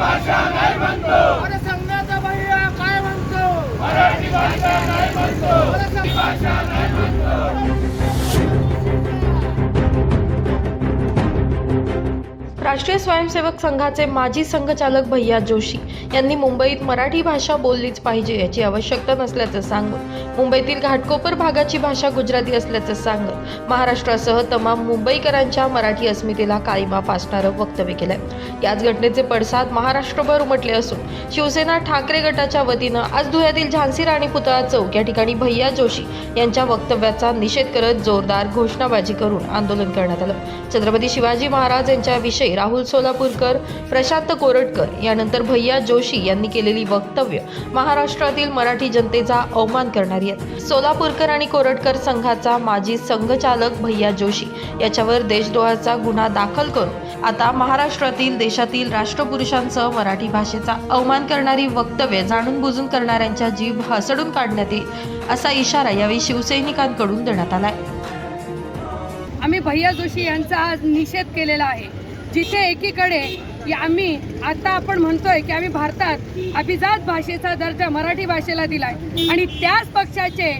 भाषा काय म्हणतो. संघाचा भैया काय म्हणतो. मराठी भाषा राष्ट्रीय स्वयंसेवक संघाचे माजी संघचालक भैया जोशी यांनी मुंबईत मराठी भाषा बोललीच पाहिजे याची आवश्यकता नसल्याचं सांगून मुंबईतील घाटकोपर भागाची भाषा गुजराती असल्याचं सांगत महाराष्ट्रासह तमाम मुंबईकरांच्या मराठी अस्मितेला काळीमा फासणारं वक्तव्य केलंय. याच घटनेचे पडसाद महाराष्ट्रभर उमटले असून शिवसेना ठाकरे गटाच्या वतीनं आज धुळ्यातील झांसी राणी पुतळा चौक या ठिकाणी भैया जोशी यांच्या वक्तव्याचा निषेध करत जोरदार घोषणाबाजी करून आंदोलन करण्यात आलं. छत्रपती शिवाजी महाराज यांच्याविषयी राहुल सोलापूरकर प्रशांत कोरटकर यानंतर भैया जोशी यांनी केलेली वक्तव्य महाराष्ट्रातील मराठी जनतेचा अवमान करणारी आहेत. सोलापूरकर आणि कोरटकर संघाचा माजी संघचालक भैया जोशी याच्यावर देशद्रोहाचा गुन्हा दाखल करून आता महाराष्ट्रातील देशातील राष्ट्रपुरुषांसह मराठी भाषेचा अवमान करणारी वक्तव्य जाणून बुजून करणाऱ्यांच्या जीभ हसडून काढण्यात येईल असा इशारा यावेळी शिवसैनिकांकडून देण्यात आलाय. आम्ही भैया जोशी यांचा आज निषेध केलेला आहे. जिथे एकीकडे की आम्ही आता आपण म्हणतोय की आम्ही भारतात अभिजात भाषेचा दर्जा मराठी भाषेला दिलाय. आणि त्याच पक्षाचे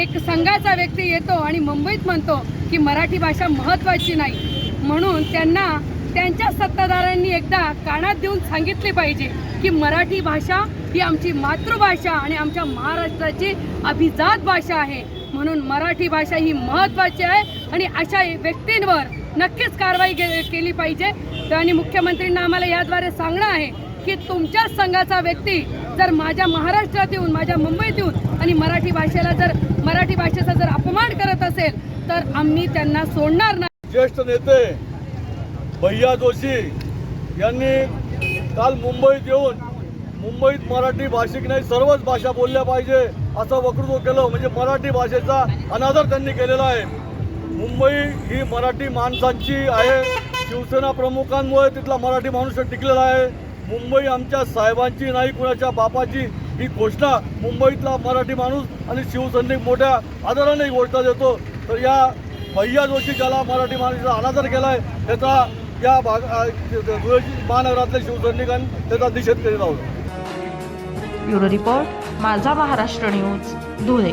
एक संघाचा व्यक्ती येतो आणि मुंबईत म्हणतो की मराठी भाषा महत्त्वाची नाही. म्हणून त्यांना त्यांच्या सत्ताधाऱ्यांनी एकदा कानात देऊन सांगितले पाहिजे की मराठी भाषा ही आमची मातृभाषा आणि आमच्या महाराष्ट्राची अभिजात भाषा आहे. म्हणून मराठी भाषा ही महत्त्वाची आहे आणि अशा व्यक्तींवर नक्कीच कारवाई के- केली पाहिजे. तर आणि मुख्यमंत्र्यांना आम्हाला याद्वारे सांगणं आहे की तुमच्याच संघाचा व्यक्ती जर माझ्या महाराष्ट्रात येऊन माझ्या मुंबईत येऊन आणि मराठी भाषेला जर मराठी भाषेचा जर अपमान करत असेल तर आम्ही त्यांना सोडणार नाही. ज्येष्ठ नेते भैया जोशी यांनी काल मुंबईत येऊन मुंबईत मराठी भाषिक नाही सर्वच भाषा बोलल्या पाहिजे असं वक्तृत्व केलं. म्हणजे मराठी भाषेचा अनादर त्यांनी केलेला आहे. मुंबई ही मराठी माणसांची आहे. शिवसेना प्रमुखांमुळे तिथला मराठी माणूस टिकलेला आहे. मुंबई आमच्या साहेबांची नाही कुणाच्या बापाची. ही घोषणा मुंबईतला मराठी माणूस आणि शिवसैनिक मोठ्या आदराने घोषणा देतो. तर या भैया जोशी ज्याला मराठी माणसाचा अनादर केला आहे त्याचा या भाग धुळे महानगरातल्या शिवसैनिकांनी त्याचा निषेध करीत आहोत ब्युरो रिपोर्ट माझा महाराष्ट्र न्यूज धुळे.